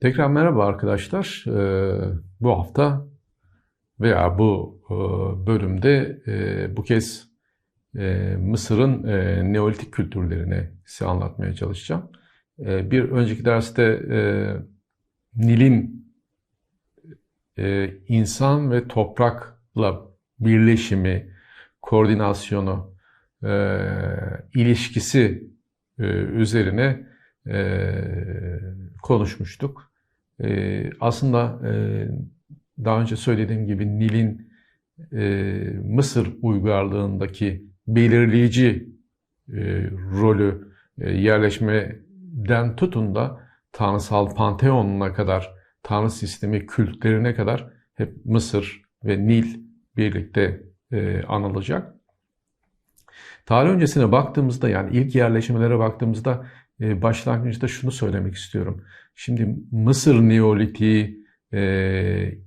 Tekrar merhaba arkadaşlar. Ee, bu hafta veya bu e, bölümde e, bu kez e, Mısır'ın Neolitik kültürlerini size anlatmaya çalışacağım. Bir önceki derste Nil'in insan ve toprakla birleşimi, koordinasyonu, ilişkisi üzerine konuşmuştuk. E, aslında e, daha önce söylediğim gibi Nil'in e, Mısır uygarlığındaki belirleyici e, rolü e, yerleşmeden tutun da tanrısal panteonuna kadar, tanrı sistemi kültlerine kadar hep Mısır ve Nil birlikte e, anılacak. Tarih öncesine baktığımızda yani ilk yerleşmelere baktığımızda başlangıçta şunu söylemek istiyorum. Şimdi Mısır Neolitiği e,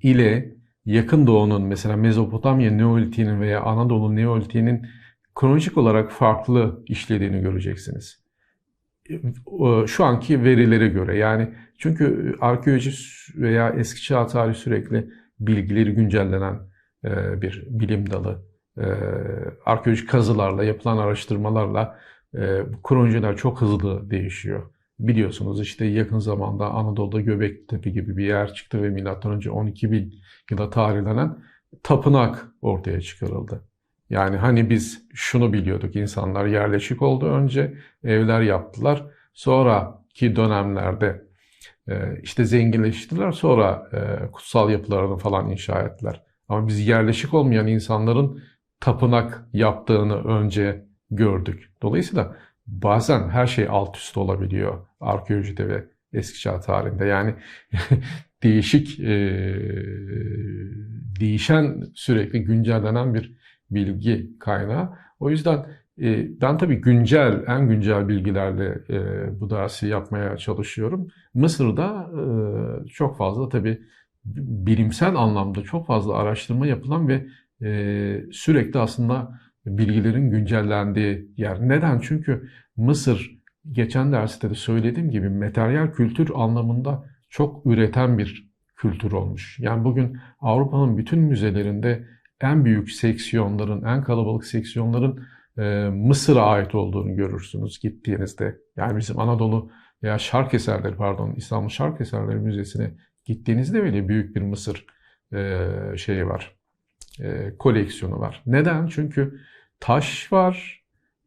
ile Yakın Doğu'nun mesela Mezopotamya Neolitiğinin veya Anadolu Neolitiğinin kronolojik olarak farklı işlediğini göreceksiniz. Şu anki verilere göre yani çünkü arkeoloji veya eski çağ tarihi sürekli bilgileri güncellenen e, bir bilim dalı. E, arkeolojik kazılarla, yapılan araştırmalarla kronolojiler çok hızlı değişiyor. Biliyorsunuz işte yakın zamanda Anadolu'da Göbektepe gibi bir yer çıktı ve M.Ö. 12 bin yıla tarihlenen tapınak ortaya çıkarıldı. Yani hani biz şunu biliyorduk insanlar yerleşik oldu önce evler yaptılar sonraki dönemlerde e, işte zenginleştiler sonra e, kutsal yapılarını falan inşa ettiler. Ama biz yerleşik olmayan insanların tapınak yaptığını önce gördük. Dolayısıyla bazen her şey alt üst olabiliyor arkeolojide ve eski çağ tarihinde. Yani değişik, e, değişen sürekli güncellenen bir bilgi kaynağı. O yüzden e, ben tabii güncel, en güncel bilgilerle e, bu dersi yapmaya çalışıyorum. Mısır'da e, çok fazla tabii bilimsel anlamda çok fazla araştırma yapılan ve e, sürekli aslında bilgilerin güncellendiği yer. Neden? Çünkü Mısır geçen derste de söylediğim gibi materyal kültür anlamında çok üreten bir kültür olmuş. Yani bugün Avrupa'nın bütün müzelerinde en büyük seksiyonların, en kalabalık seksiyonların e, Mısır'a ait olduğunu görürsünüz gittiğinizde. Yani bizim Anadolu veya Şark Eserleri pardon İstanbul Şark Eserleri Müzesi'ne gittiğinizde bile büyük bir Mısır e, şeyi var, e, koleksiyonu var. Neden? Çünkü taş var,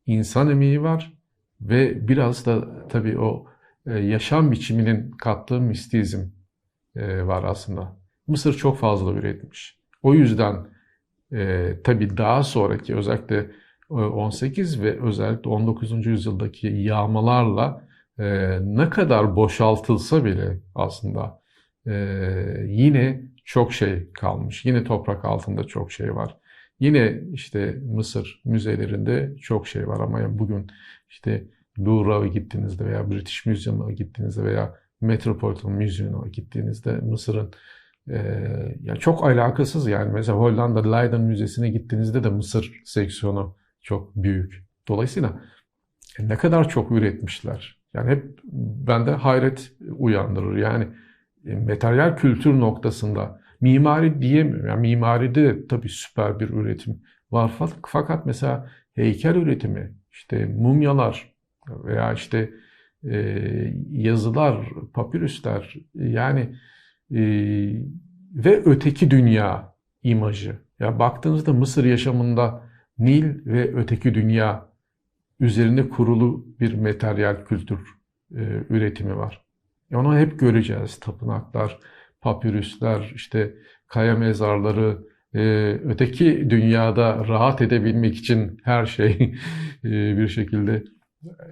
insan emeği var ve biraz da tabii o e, yaşam biçiminin kattığı mistizm e, var aslında. Mısır çok fazla üretmiş. O yüzden tabii daha sonraki özellikle 18 ve özellikle 19. yüzyıldaki yağmalarla ne kadar boşaltılsa bile aslında yine çok şey kalmış. Yine toprak altında çok şey var. Yine işte Mısır müzelerinde çok şey var ama bugün işte Louvre'a gittiğinizde veya British Museum'a gittiğinizde veya Metropolitan Museum'a gittiğinizde Mısır'ın e, yani çok alakasız yani mesela Hollanda Leiden Müzesi'ne gittiğinizde de Mısır seksiyonu çok büyük. Dolayısıyla ne kadar çok üretmişler. Yani hep bende hayret uyandırır. Yani materyal kültür noktasında mimari diyemiyorum. Yani mimaride tabii süper bir üretim var. Fakat mesela heykel üretimi, işte mumyalar veya işte e, yazılar, papirüsler yani e, ve öteki dünya imajı. Ya baktığınızda Mısır yaşamında Nil ve öteki dünya üzerinde kurulu bir materyal kültür e, üretimi var. Onu hep göreceğiz. Tapınaklar, papirüsler, işte kaya mezarları, e, öteki dünyada rahat edebilmek için her şey e, bir şekilde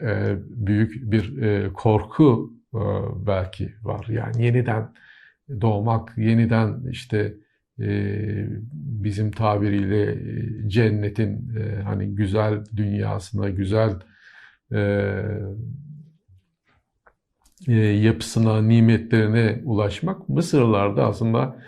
e, büyük bir korku belki var. Yani yeniden doğmak, yeniden işte bizim tabiriyle cennetin hani güzel dünyasına, güzel yapısına, nimetlerine ulaşmak Mısırlılarda aslında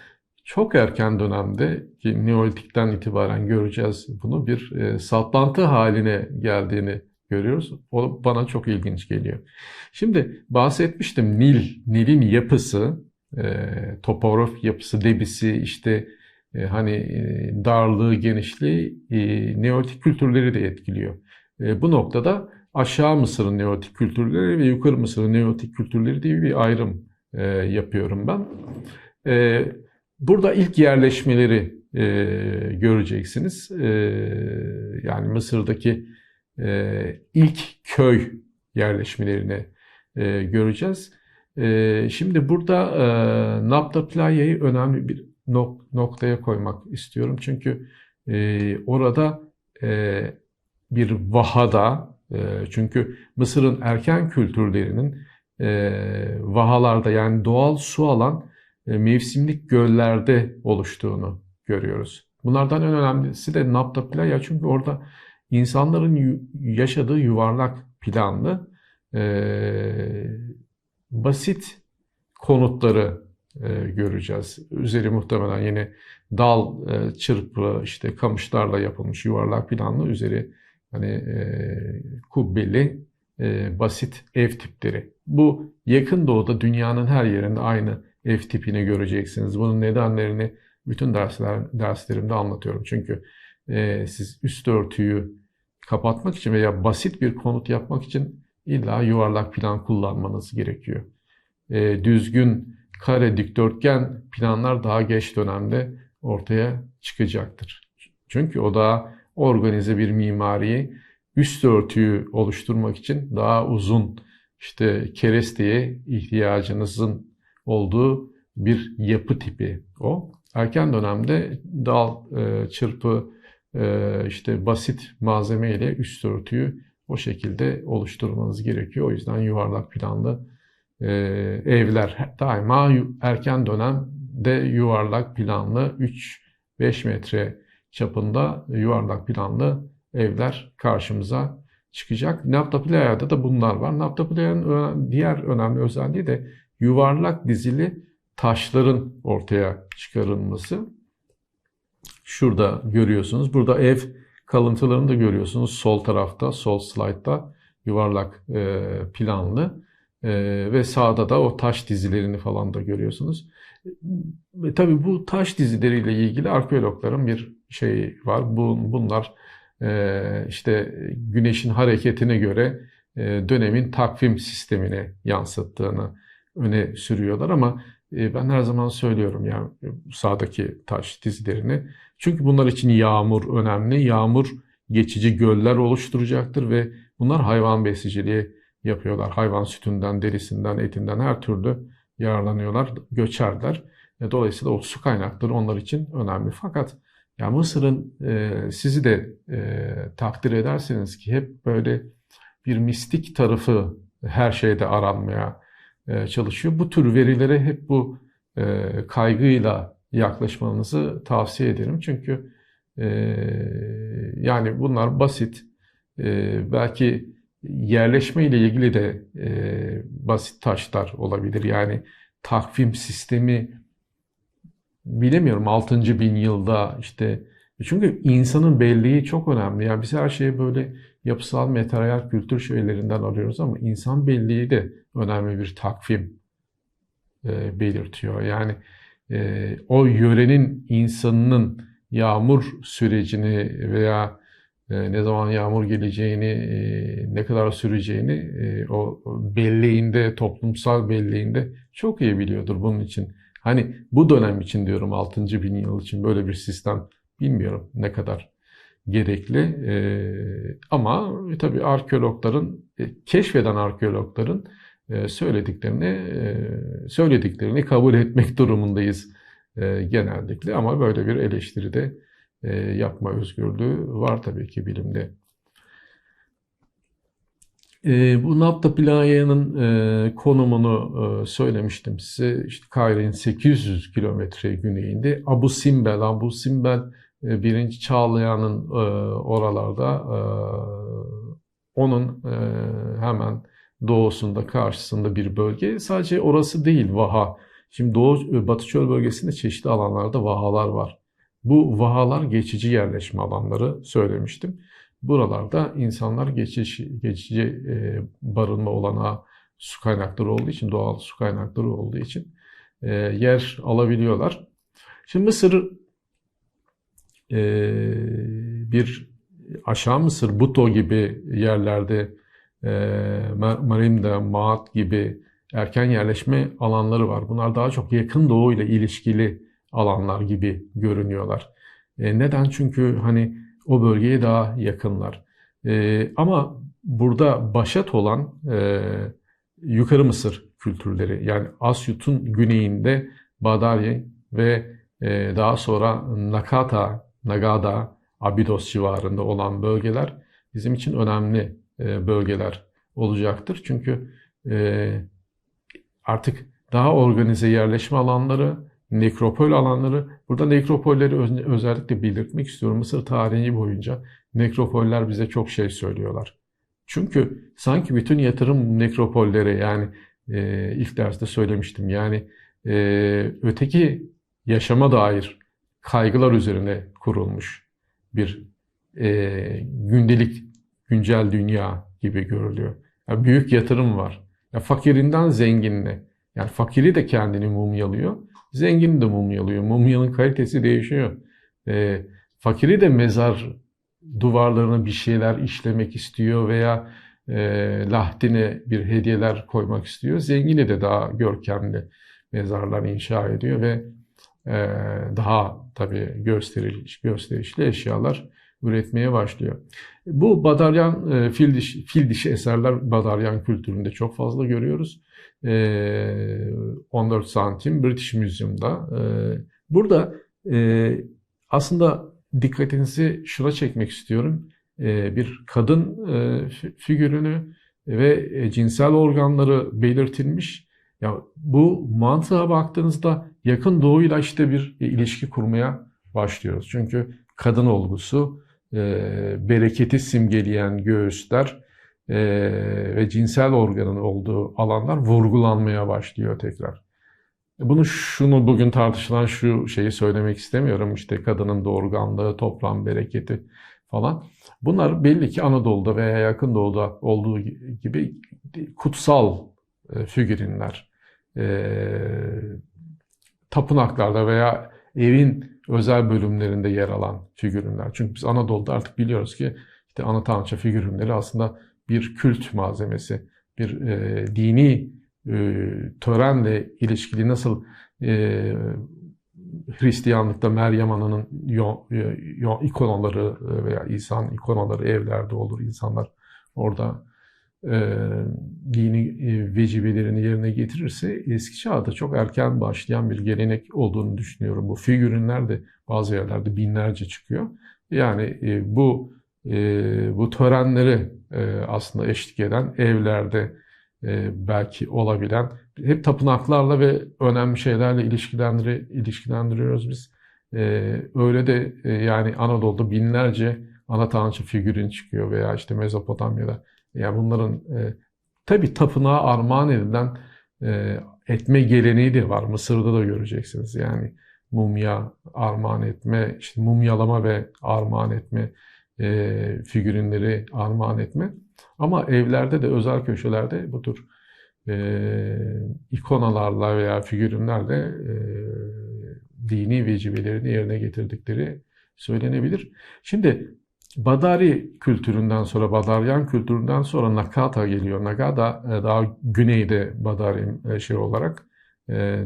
çok erken dönemde ki Neolitik'ten itibaren göreceğiz bunu bir e, saplantı haline geldiğini görüyoruz. O bana çok ilginç geliyor. Şimdi bahsetmiştim Nil, Nil'in yapısı, e, topograf yapısı, debisi, işte e, hani e, darlığı, genişliği e, Neolitik kültürleri de etkiliyor. E, bu noktada aşağı Mısır'ın Neolitik kültürleri ve yukarı Mısır'ın Neolitik kültürleri diye bir ayrım e, yapıyorum ben. E, burada ilk yerleşmeleri e, göreceksiniz. E, yani Mısır'daki e, ilk köy yerleşmelerini e, göreceğiz. E, şimdi burada e, Nabda Playa'yı önemli bir nok noktaya koymak istiyorum. Çünkü e, orada e, bir vahada, çünkü Mısır'ın erken kültürlerinin e, vahalarda yani doğal su alan e, mevsimlik göllerde oluştuğunu görüyoruz. Bunlardan en önemlisi de Nabda Playa çünkü orada insanların yaşadığı yuvarlak planlı e, basit konutları e, göreceğiz. Üzeri muhtemelen yine dal e, çırpı işte kamışlarla yapılmış yuvarlak planlı üzeri hani e, kubbeli e, basit ev tipleri. Bu yakın doğuda dünyanın her yerinde aynı ev tipini göreceksiniz. Bunun nedenlerini bütün dersler derslerimde anlatıyorum. Çünkü e, siz üst örtüyü kapatmak için veya basit bir konut yapmak için illa yuvarlak plan kullanmanız gerekiyor. E, düzgün kare dikdörtgen planlar daha geç dönemde ortaya çıkacaktır. Çünkü o daha organize bir mimariyi üst örtüyü oluşturmak için daha uzun işte keresteye ihtiyacınızın olduğu bir yapı tipi o. Erken dönemde dal, e, çırpı, e, işte basit malzeme ile üst örtüyü o şekilde oluşturmanız gerekiyor. O yüzden yuvarlak planlı e, evler daima erken dönemde yuvarlak planlı 3-5 metre çapında yuvarlak planlı evler karşımıza çıkacak. Naptaplaya'da da bunlar var. Naptaplaya'nın diğer önemli özelliği de yuvarlak dizili taşların ortaya çıkarılması. Şurada görüyorsunuz. Burada ev kalıntılarını da görüyorsunuz. Sol tarafta, sol slaytta yuvarlak e, planlı e, ve sağda da o taş dizilerini falan da görüyorsunuz. E, tabii bu taş dizileriyle ilgili arkeologların bir şey var. Bu, bunlar e, işte güneşin hareketine göre e, dönemin takvim sistemine yansıttığını öne sürüyorlar ama e, ben her zaman söylüyorum yani sağdaki taş dizilerini. Çünkü bunlar için yağmur önemli. Yağmur geçici göller oluşturacaktır ve bunlar hayvan besiciliği yapıyorlar. Hayvan sütünden, derisinden, etinden her türlü yararlanıyorlar, göçerler. Dolayısıyla o su kaynakları onlar için önemli. Fakat ya Mısır'ın e, sizi de e, takdir ederseniz ki hep böyle bir mistik tarafı her şeyde aranmaya e, çalışıyor. Bu tür verilere hep bu e, kaygıyla yaklaşmanızı tavsiye ederim. Çünkü e, yani bunlar basit, belki yerleşme ile ilgili de basit taşlar olabilir. Yani takvim sistemi bilemiyorum 6. bin yılda işte çünkü insanın belleği çok önemli. Yani biz her şeyi böyle yapısal materyal kültür şeylerinden alıyoruz ama insan belleği de önemli bir takvim e, belirtiyor. Yani e, o yörenin insanının yağmur sürecini veya e, ne zaman yağmur geleceğini, e, ne kadar süreceğini e, o belleğinde, toplumsal belleğinde çok iyi biliyordur bunun için. Hani bu dönem için diyorum 6. bin yıl için böyle bir sistem bilmiyorum ne kadar gerekli. E, ama tabii arkeologların, e, keşfeden arkeologların e, söylediklerini e, söylediklerini kabul etmek durumundayız e, genellikle. Ama böyle bir eleştiri de e, yapma özgürlüğü var tabii ki bilimde. E, bu Nabta Playa'nın e, konumunu e, söylemiştim size. İşte Kahire'nin 800 kilometre güneyinde Abu Simbel, Abu Simbel e, birinci Çağlayan'ın e, oralarda e, onun hemen doğusunda karşısında bir bölge. Sadece orası değil Vaha. Şimdi Doğu Batı Çöl bölgesinde çeşitli alanlarda vahalar var. Bu vahalar geçici yerleşme alanları söylemiştim. Buralarda insanlar geçiş, geçici e, barınma olanağı su kaynakları olduğu için, doğal su kaynakları olduğu için e, yer alabiliyorlar. Şimdi Mısır e, bir aşağı Mısır, Buto gibi yerlerde e, Marimda, Maat gibi erken yerleşme alanları var. Bunlar daha çok yakın doğu ile ilişkili alanlar gibi görünüyorlar. E, neden? Çünkü hani o bölgeye daha yakınlar. E, ama burada başat olan e, Yukarı Mısır kültürleri yani Asyut'un güneyinde Badari ve e, daha sonra Nakata, Nagada, Abydos civarında olan bölgeler bizim için önemli e, bölgeler olacaktır. Çünkü e, artık daha organize yerleşme alanları, nekropol alanları, burada nekropolleri özellikle belirtmek istiyorum. Mısır tarihi boyunca nekropoller bize çok şey söylüyorlar. Çünkü sanki bütün yatırım nekropollere yani e, ilk derste söylemiştim yani e, öteki yaşama dair kaygılar üzerine kurulmuş bir e, gündelik güncel dünya gibi görülüyor. Yani büyük yatırım var. Ya fakirinden zenginine. Yani fakiri de kendini mumyalıyor. Zengini de mumyalıyor. Mumyanın kalitesi değişiyor. E, fakiri de mezar duvarlarına bir şeyler işlemek istiyor veya e, lahdine bir hediyeler koymak istiyor. Zengini de daha görkemli mezarlar inşa ediyor ve e, daha tabii gösteriş, gösterişli eşyalar üretmeye başlıyor. Bu Badaryan e, fil, dişi, fil dişi eserler Badaryan kültüründe çok fazla görüyoruz. E, 14 santim British Museum'da. E, burada e, aslında dikkatinizi şuna çekmek istiyorum. E, bir kadın e, figürünü ve e, cinsel organları belirtilmiş. Ya bu mantığa baktığınızda yakın doğuyla işte bir ilişki kurmaya başlıyoruz. Çünkü kadın olgusu, bereketi simgeleyen göğüsler ve cinsel organın olduğu alanlar vurgulanmaya başlıyor tekrar. Bunu şunu bugün tartışılan şu şeyi söylemek istemiyorum. İşte kadının doğurganlığı, toprağın bereketi falan. Bunlar belli ki Anadolu'da veya yakın doğuda olduğu gibi kutsal e, figürinler. E, tapınaklarda veya evin özel bölümlerinde yer alan figürinler. Çünkü biz Anadolu'da artık biliyoruz ki işte ana tanrıça figürinleri aslında bir kült malzemesi, bir e, dini e, törenle ilişkili nasıl e, Hristiyanlıkta Meryem Ana'nın ikonaları e, veya İsa'nın ikonaları evlerde olur. İnsanlar orada e, dini e, vecibelerini yerine getirirse eski çağda çok erken başlayan bir gelenek olduğunu düşünüyorum. Bu figürünler de bazı yerlerde binlerce çıkıyor. Yani e, bu e, bu törenleri e, aslında eşlik eden evlerde e, belki olabilen hep tapınaklarla ve önemli şeylerle ilişkilendiri, ilişkilendiriyoruz biz. E, öyle de e, yani Anadolu'da binlerce ana tanrıça figürün çıkıyor veya işte Mezopotamya'da. Yani bunların e, tabi tapınağa armağan edilen e, etme geleneği de var. Mısır'da da göreceksiniz. Yani mumya armağan etme, işte mumyalama ve armağan etme, e, figürinleri armağan etme. Ama evlerde de özel köşelerde bu tür e, ikonalarla veya figürünlerle e, dini vecibelerini yerine getirdikleri söylenebilir. Şimdi Badari kültüründen sonra, Badaryan kültüründen sonra Nakata geliyor. Nakata e, daha güneyde Badari e, şey olarak e,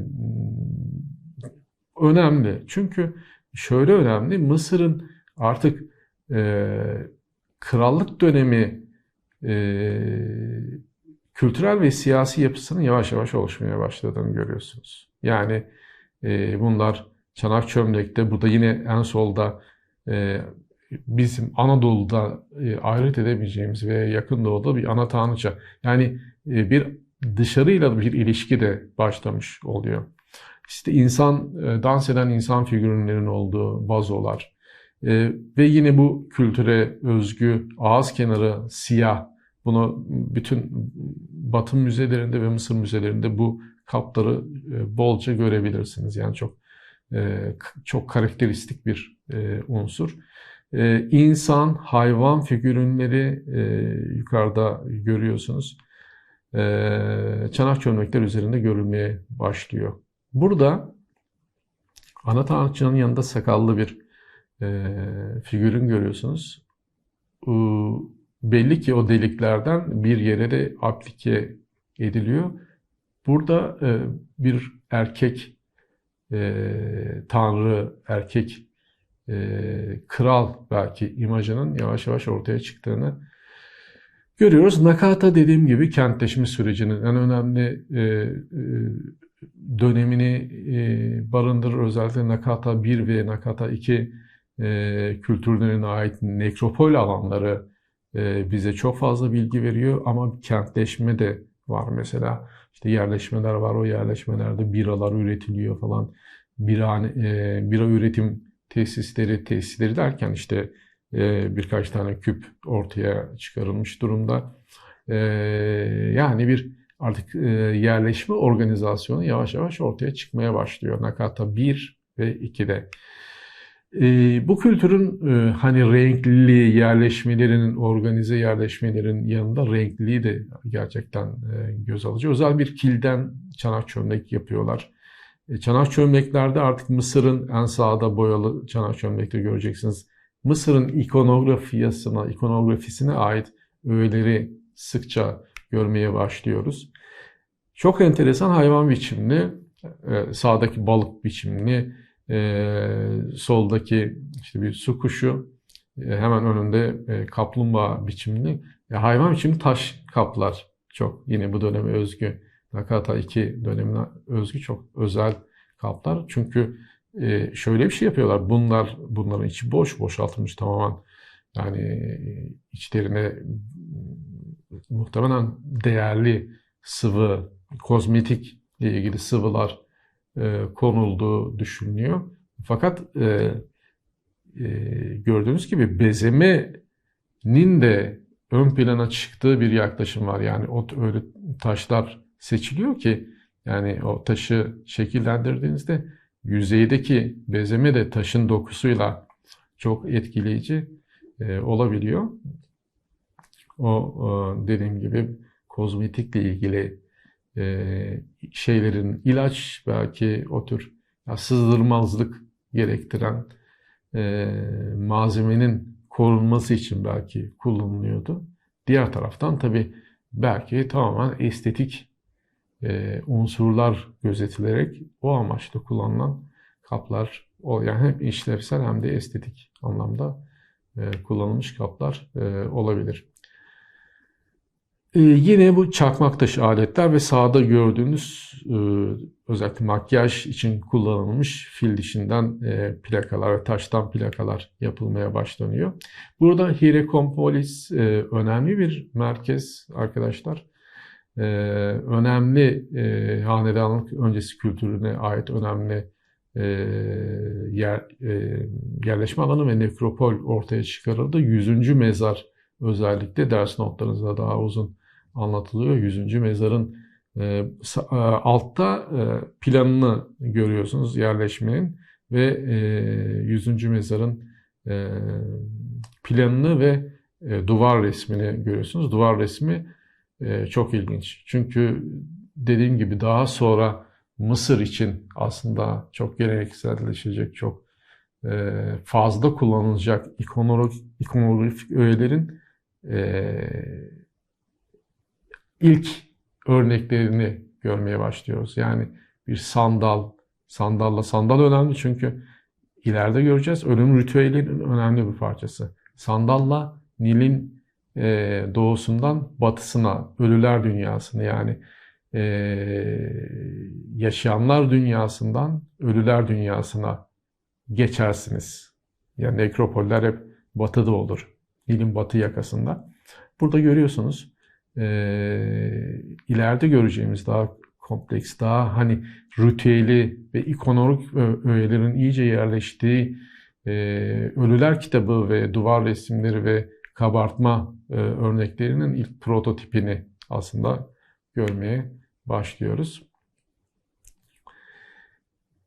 önemli. Çünkü şöyle önemli, Mısır'ın artık krallık dönemi kültürel ve siyasi yapısının yavaş yavaş oluşmaya başladığını görüyorsunuz. Yani bunlar Çanak Çömlek'te, burada yine en solda bizim Anadolu'da e, ayrıt edemeyeceğimiz ve yakın doğuda bir ana tanrıça. Yani e, bir dışarıyla bir ilişki de başlamış oluyor. İşte insan, e, dans eden insan figürlerinin olduğu vazolar ve yine bu kültüre özgü ağız kenarı siyah bunu bütün Batı müzelerinde ve Mısır müzelerinde bu kapları bolca görebilirsiniz. Yani çok çok karakteristik bir e, unsur. E, insan, hayvan figürünleri e, yukarıda görüyorsunuz. E, çanak çömlekler üzerinde görülmeye başlıyor. Burada ana tanrıçanın yanında sakallı bir e, figürün görüyorsunuz. E, belli ki o deliklerden bir yere de aplike ediliyor. Burada e, bir erkek e, tanrı, erkek e, kral belki imajının yavaş yavaş ortaya çıktığını görüyoruz. Nakata dediğim gibi kentleşme sürecinin en önemli e, e, dönemini e, barındırır. Özellikle Nakata 1 ve Nakata 2 e, kültürlerine ait nekropol alanları e, bize çok fazla bilgi veriyor ama kentleşme de var mesela. İşte yerleşmeler var. O yerleşmelerde biralar üretiliyor falan. Bira, e, bira üretim tesisleri, tesisleri derken işte e, birkaç tane küp ortaya çıkarılmış durumda. E, yani bir artık e, yerleşme organizasyonu yavaş yavaş ortaya çıkmaya başlıyor. Nakata 1 ve 2'de. E, bu kültürün e, hani renkli yerleşmelerinin, organize yerleşmelerin yanında renkliliği de gerçekten e, göz alıcı. Özel bir kilden çanak çömlek yapıyorlar. E, çanak çömleklerde artık Mısır'ın en sağda boyalı çanak çömlekte göreceksiniz. Mısır'ın ikonografiyasına, ikonografisine ait öğeleri sıkça görmeye başlıyoruz. Çok enteresan hayvan biçimli, e, sağdaki balık biçimli, e, soldaki işte bir su kuşu, hemen önünde kaplumbağa biçimli, hayvan biçimli taş kaplar çok yine bu döneme özgü. Nakata 2 dönemine özgü çok özel kaplar. Çünkü e, şöyle bir şey yapıyorlar. Bunlar bunların içi boş, boşaltılmış tamamen. Yani e, içlerine muhtemelen değerli sıvı, kozmetik ile ilgili sıvılar e, konulduğu düşünülüyor. Fakat e, gördüğünüz gibi bezemenin de ön plana çıktığı bir yaklaşım var. Yani o öyle taşlar seçiliyor ki yani o taşı şekillendirdiğinizde yüzeydeki bezeme de taşın dokusuyla çok etkileyici e, olabiliyor. O, o dediğim gibi kozmetikle ilgili e, şeylerin ilaç belki o tür ya, sızdırmazlık gerektiren e, malzemenin korunması için belki kullanılıyordu. Diğer taraftan tabi belki tamamen estetik e, unsurlar gözetilerek o amaçla kullanılan kaplar yani hem işlevsel hem de estetik anlamda e, kullanılmış kaplar e, olabilir. Yine bu çakmak taşı aletler ve sağda gördüğünüz özellikle makyaj için kullanılmış fil dişinden plakalar ve taştan plakalar yapılmaya başlanıyor. Burada Hierakonpolis e, önemli bir merkez arkadaşlar. E, önemli e, hanedanlık öncesi kültürüne ait önemli e, yer, e, yerleşme alanı ve nekropol ortaya çıkarıldı. Yüzüncü mezar özellikle ders notlarınızda daha uzun anlatılıyor. Yüzüncü mezarın e, e, altta e, planını görüyorsunuz yerleşmenin ve e, yüzüncü mezarın e, planını ve e, duvar resmini görüyorsunuz. Duvar resmi e, çok ilginç. Çünkü dediğim gibi daha sonra Mısır için aslında çok gelenekselleşecek, çok e, fazla kullanılacak ikonografik, ikonografik öğelerin e, ilk örneklerini görmeye başlıyoruz. Yani bir sandal, sandalla sandal önemli çünkü ileride göreceğiz ölüm ritüelinin önemli bir parçası. Sandalla Nil'in e, doğusundan batısına, ölüler dünyasını yani e, yaşayanlar dünyasından ölüler dünyasına geçersiniz. Yani nekropoller hep batıda olur. Nil'in batı yakasında. Burada görüyorsunuz e, ileride göreceğimiz daha kompleks, daha hani ritüeli ve ikonik öğelerin iyice yerleştiği e, Ölüler kitabı ve duvar resimleri ve kabartma e, örneklerinin ilk prototipini aslında görmeye başlıyoruz.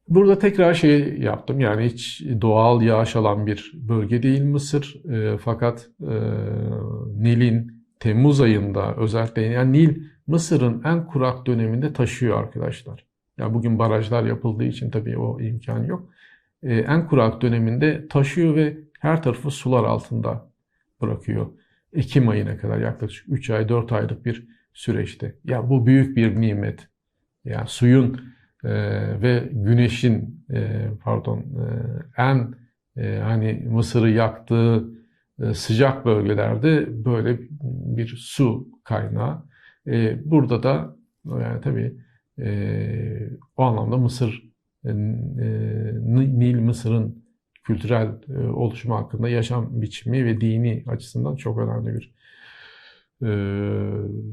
Burada tekrar şey yaptım yani hiç doğal yağış alan bir bölge değil Mısır E, fakat e, Nil'in Temmuz ayında özellikle yani Nil Mısır'ın en kurak döneminde taşıyor arkadaşlar. Ya bugün barajlar yapıldığı için tabii o imkan yok. E, en kurak döneminde taşıyor ve her tarafı sular altında bırakıyor. Ekim ayına kadar yaklaşık 3 ay 4 aylık bir süreçte. Ya bu büyük bir nimet. Yani suyun e, ve güneşin e, pardon e, en e, hani Mısır'ı yaktığı e, sıcak bölgelerde böyle bir su kaynağı. E, burada da yani tabii e, o anlamda Mısır e, e, Nil Mısır'ın kültürel e, oluşumu hakkında yaşam biçimi ve dini açısından çok önemli bir e,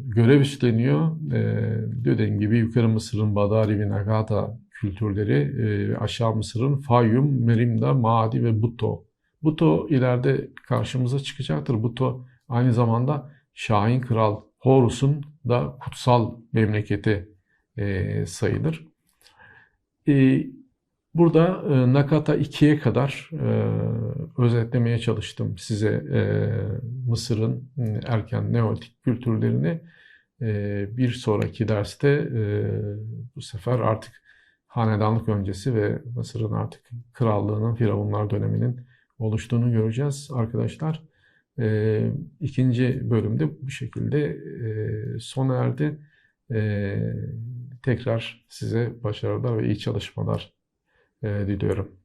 görev üstleniyor. E, dediğim gibi Yukarı Mısır'ın Badari ve Nagata kültürleri, e, Aşağı Mısır'ın Fayyum, Merimna, Maadi ve Buto. Buto ileride karşımıza çıkacaktır. Buto aynı zamanda Şahin Kral Horus'un da kutsal memleketi e, sayılır. E, burada e, Nakata 2'ye kadar e, özetlemeye çalıştım size e, Mısır'ın e, erken Neolitik kültürlerini. E, bir sonraki derste e, bu sefer artık hanedanlık öncesi ve Mısır'ın artık krallığının, firavunlar döneminin oluştuğunu göreceğiz arkadaşlar. E, ikinci bölümde bu şekilde e, sona erdi. E, tekrar size başarılar ve iyi çalışmalar e, diliyorum.